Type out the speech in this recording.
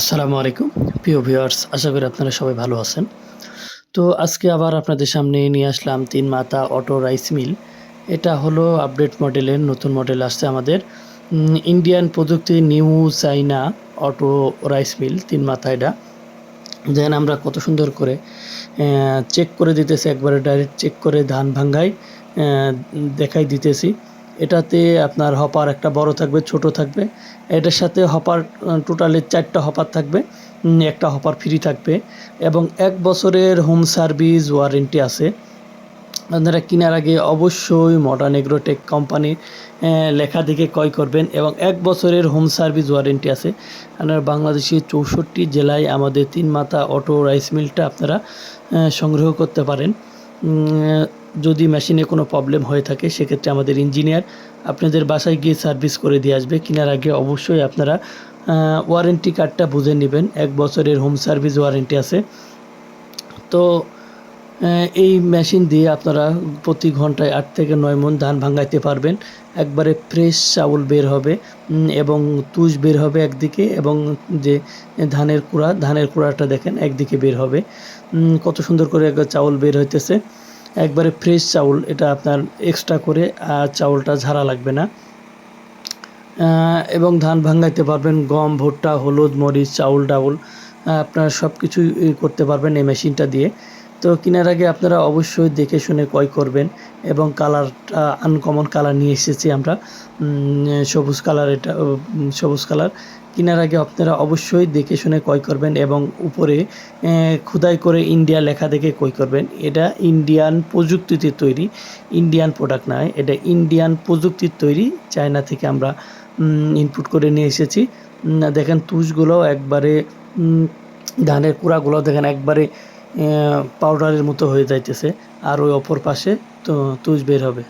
আসসালামু আলাইকুম। প্রিয় ভিউয়ার্স, আশা করি আপনারা সবাই ভালো আছেন। তো আজকে আবার আপনাদের সামনে নিয়ে আসলাম তিন মাতা অটো রাইস মিল। এটা হলো আপডেট মডেলের নতুন মডেল আসছে আমাদের। ইন্ডিয়ান প্রযুক্তি new China auto rice mill, তিন মাথা এটা। দেখেন আমরা কত সুন্দর করে চেক করে দিতেছি, একবারে ডাইরেক্ট চেক করে ধান ভাঙ্গাই দেখাই দিতেছি। এটাতে আপনার হপার একটা বড় থাকবে, ছোট থাকবে। এটার সাথে হপার টোটালি চারটা হপার থাকবে একটা হপার ফ্রি থাকবে। এবং এক বছরের হোম সার্ভিস ওয়ারেন্টি আছে। আপনারা কেনার আগে অবশ্যই মডার্ন এগ্রোটেক কোম্পানির লেখা দেখে ক্রয় করবেন এবং এক বছরের হোম সার্ভিস ওয়ারেন্টি আছে। আপনারা বাংলাদেশের চৌষট্টি জেলায় আমাদের তিন মাথা অটো রাইস মিলটা আপনারা সংগ্রহ করতে পারেন। যদি মেশিনে কোনো প্রবলেম হয়ে থাকে, সেক্ষেত্রে আমাদের ইঞ্জিনিয়ার আপনাদের বাসায় গিয়ে সার্ভিস করে দিয়ে আসবে। কেনার আগে অবশ্যই আপনারা ওয়ারেন্টি কার্ডটা বুঝে নেবেন। এক বছরের হোম সার্ভিস ওয়ারেন্টি আছে। তো এই মেশিন দিয়ে আপনারা প্রতি ঘন্টায় আট থেকে নয় মন ধান ভাঙাইতে পারবেন। একবারে ফ্রেশ চাউল বের হবে এবং তুষ বের হবে একদিকে, এবং যে ধানের কুড়া, ধানের কুড়াটা দেখেন, একদিকে বের হবে। কত সুন্দর করে চাউল বের হইতেছে। একবারে ফ্রেশ চাউল এটা আপনার এক্সট্রা করে চাউলটা ঝাড়া লাগবে না। এবং ধান ভাঙাইতে পারবেন, গম, ভুট্টা, হলুদ, মরিচ, চাউল, ডাউল আপনারা সব কিছুই করতে পারবেন এই মেশিনটা দিয়ে। তো কেনার আগে আপনারা অবশ্যই দেখে শুনে ক্রয় করবেন এবং কালারটা আনকমন কালার নিয়ে এসেছি আমরা। সবুজ কালার এটা সবুজ কালার কেনার আগে আপনারা অবশ্যই দেখে শুনে ক্রয় করবেন এবং উপরে খোদাই করে ইন্ডিয়া লেখা দেখে ক্রয় করবেন। এটা ইন্ডিয়ান প্রযুক্তিতে তৈরি ইন্ডিয়ান প্রোডাক্ট নয়, এটা ইন্ডিয়ান প্রযুক্তির তৈরি চায়না থেকে আমরা ইনপুট করে নিয়ে এসেছি। দেখেন তুষগুলো একবারে ধানের কুড়াগুলো দেখেন একবারে পাউডারের মতো হয়ে যাইতেছে। আর ওই অপর পাশে তো তুষ বের হবে।